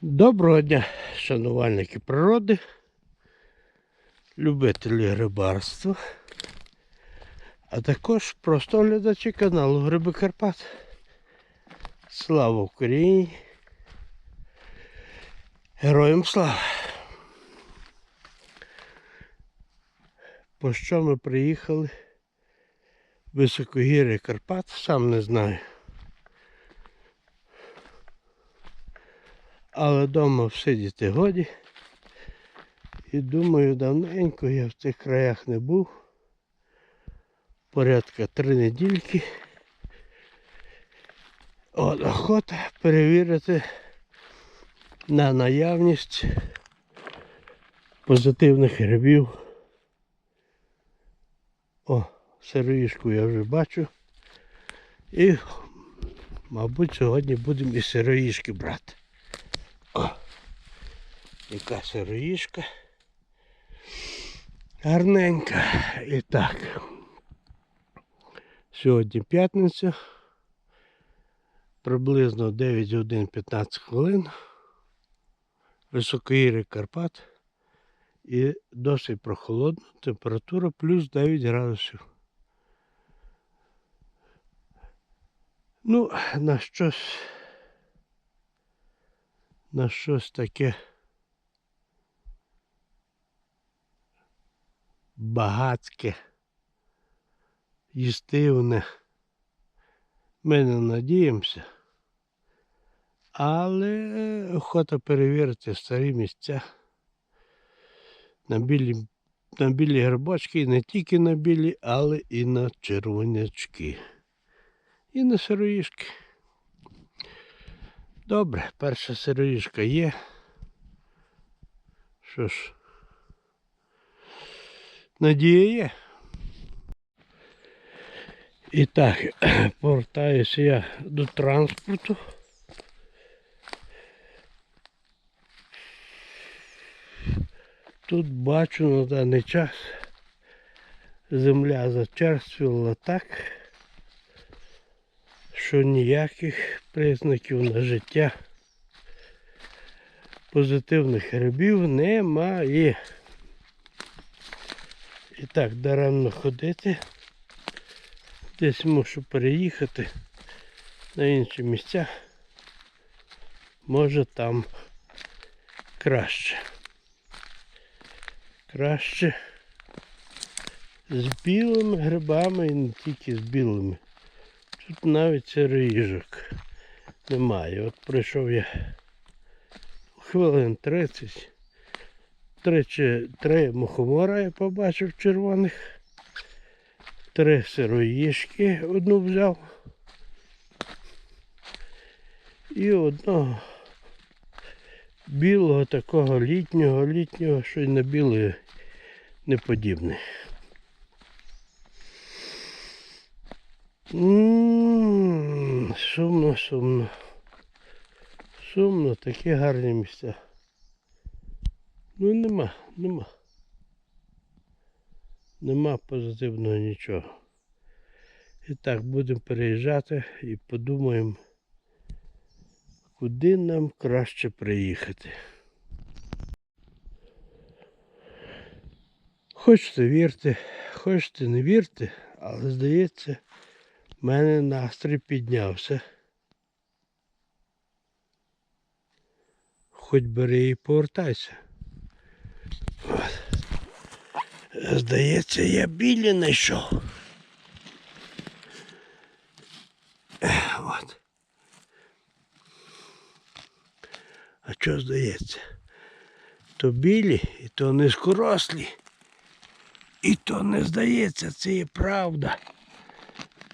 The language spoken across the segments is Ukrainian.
Доброго дня, шанувальники природи, любителі рибарства, а також просто глядачі каналу Гриби Карпат. Слава Україні! Героям слава! По що ми приїхали? Високогір'я Карпат, сам не знаю. Але вдома всидіти годі. І думаю, давненько я в цих краях не був. Порядка три недільки. От охота перевірити на наявність позитивних грибів. О, сироїшку я вже бачу. І, мабуть, сьогодні будемо і сироїшки брати. Яка сироїшка. Гарненька. І так. Сьогодні п'ятниця. Приблизно 9 годин 15 хвилин. Високогір'я Карпат. І досить прохолодно. Температура плюс 9 градусів. Ну, на щось на щось таке багатське, їстивне. Ми не надіємося, але охота перевірити старі місця на білі, на білі грибочки, і не тільки на білі, але і на червонячки. І на сироїшки. Добре, перша сироїшка є. Що ж, надія є. І так, повертаюся я до транспорту. Тут бачу на даний час земля зачерствіла так що ніяких признаків на життя позитивних грибів немає. І так, даремно ходити. Десь мушу переїхати на інші місця. Може там краще. Краще з білими грибами і не тільки з білими. Тут навіть сироїжок немає. От прийшов я хвилин 30. Три, чи, три мухомора я побачив червоних. Три сироїжки одну взяв. І одного білого такого літнього, літнього, що й на білий не подібне. Ммм, сумно, сумно. Сумно, такі гарні місця. Ну нема, нема. Нема позитивного нічого. І так, будемо переїжджати і подумаємо, куди нам краще приїхати. Хочете вірте, хочете не вірте, але здається, в мене настрій піднявся. Хоч бери і повертайся. Здається, я білі знайшов. От. А що здається? То білі, і то низкорослі. І то не здається, це є правда.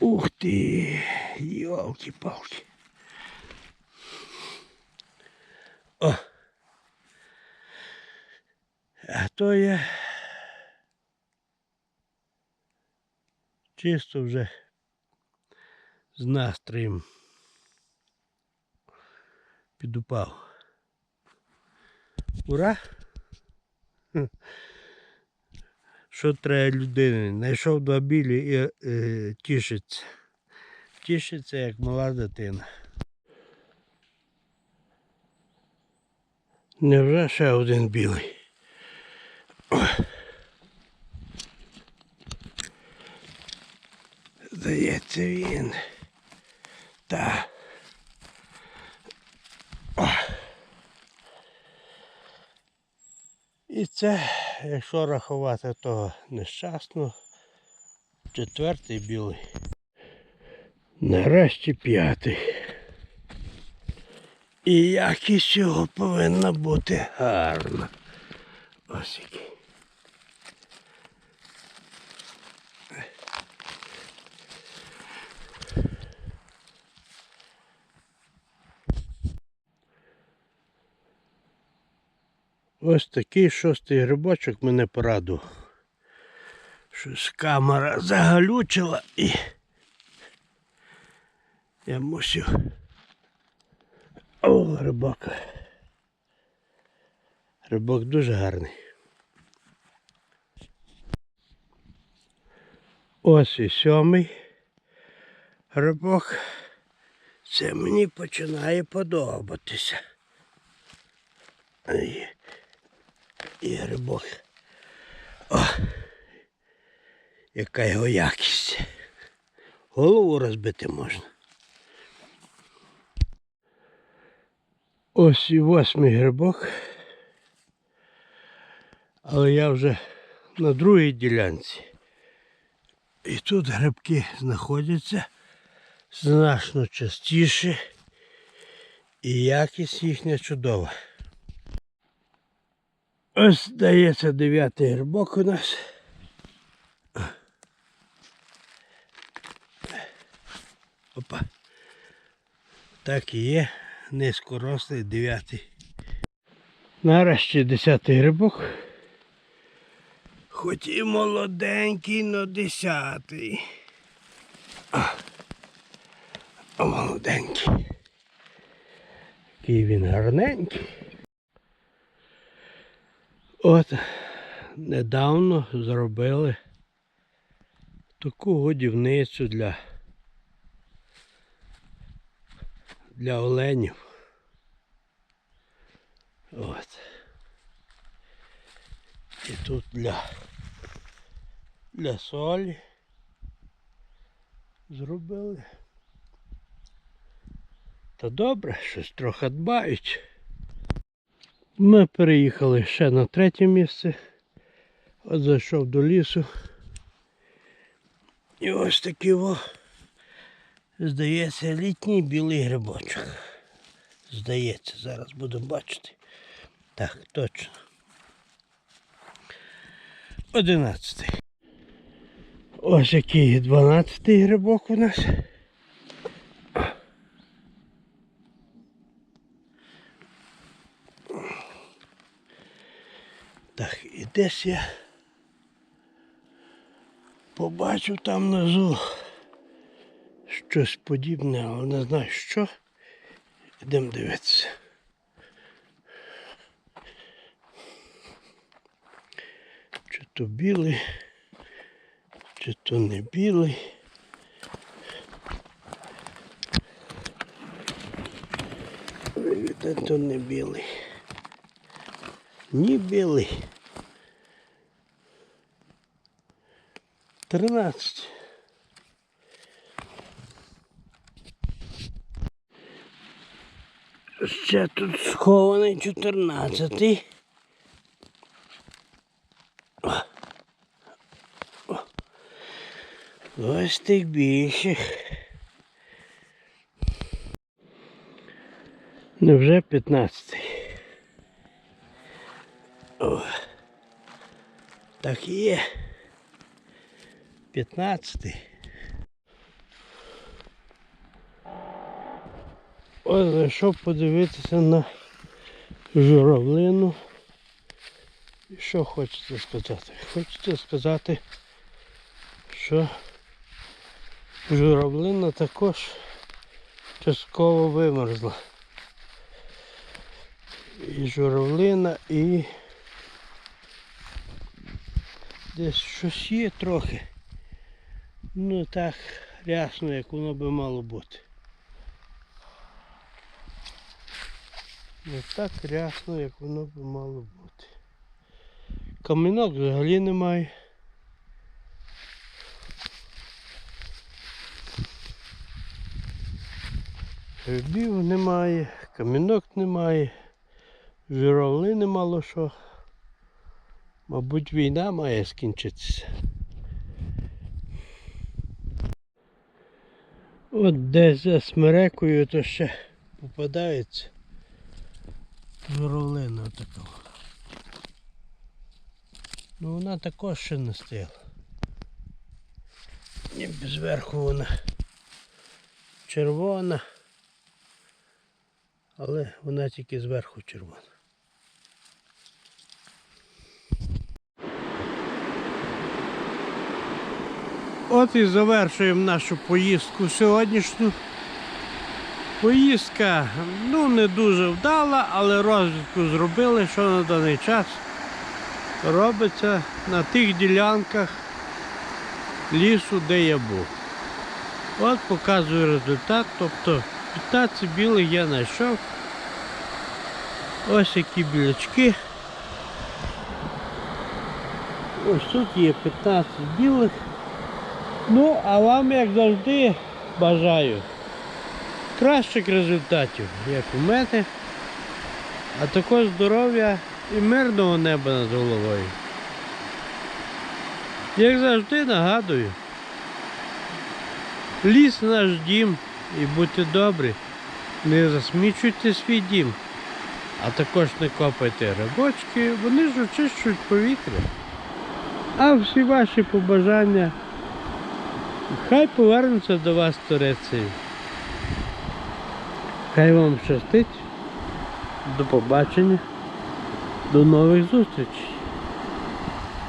Ух ти, йолки-палки. О. А то я чисто вже з настроєм підупав. Ура! Що треба людини? Знайшов два білі і е, тішиться. Тішиться як мала дитина. Невже ще один білий? Здається, він. Та. І це, якщо рахувати того нещасного, четвертий білий. Нарешті п'ятий. І якість його повинна бути гарна. Ось який. Ось такий шостий грибочок мене порадував. Щось камера загалючила і я мусив. О, грибок. Грибок дуже гарний. Ось і сьомий грибок. Це мені починає подобатися. І, грибок. О, яка його якість. Голову розбити можна. Ось і восьмий грибок. Але я вже на другій ділянці. І тут грибки знаходяться значно частіше. І якість їхня чудова. Ось здається дев'ятий грибок у нас. Опа. Так і є. Низькорослий дев'ятий. Нарешті десятий грибок. Хоч і молоденький, но десятий. Молоденький. Який він гарненький. От недавно зробили таку годівницю для, для оленів. От. І тут для, для солі зробили. Та добре, щось трохи дбають. Ми переїхали ще на третє місце. От зайшов до лісу. І ось такий о, здається, літній білий грибочок. Здається, зараз будемо бачити. Так, точно. Одинадцятий. Ось який дванадцятий грибок у нас. Так, і десь я побачив там внизу щось подібне, але не знаю що. Йдемо дивитися. Чи то білий, чи то не білий. Видно, то не білий. Ні білий. Тринадцять. Ще тут схований чотирнадцятий. О. О. Ось тих більших. Невже п'ятнадцятий? О. Так і є. П'ятнадцятий. Ось зайшов подивитися на журавлину. І що хочеться сказати? Хочеться сказати, що журавлина також частково вимерзла. І журавлина, і десь щось є трохи. Ну так рясно, як воно би мало бути. Не так рясно, як воно би мало бути. Камінок взагалі немає. Грибів немає, камінок немає, журавлини мало що. Мабуть, війна має скінчитися. От десь за смерекою то ще попадається журавлина така. Ну вона також ще не стигла. Ніби зверху вона червона. Але вона тільки зверху червона. От і завершуємо нашу поїздку сьогоднішню. Поїздка ну, не дуже вдала, але розвідку зробили, що на даний час робиться на тих ділянках лісу, де я був. От показую результат. Тобто 15 білих я знайшов. Ось які білячки. Ось тут є 15 білих. Ну, а вам, як завжди, бажаю кращих результатів, як у мене, а також здоров'я і мирного неба над головою. Як завжди нагадую, ліс наш дім і будьте добрі, не засмічуйте свій дім, а також не копайте грибочки, вони ж очищують повітря. А всі ваші побажання хай повернуться до вас Туреції. Хай вам щастить. До побачення. До нових зустрічей.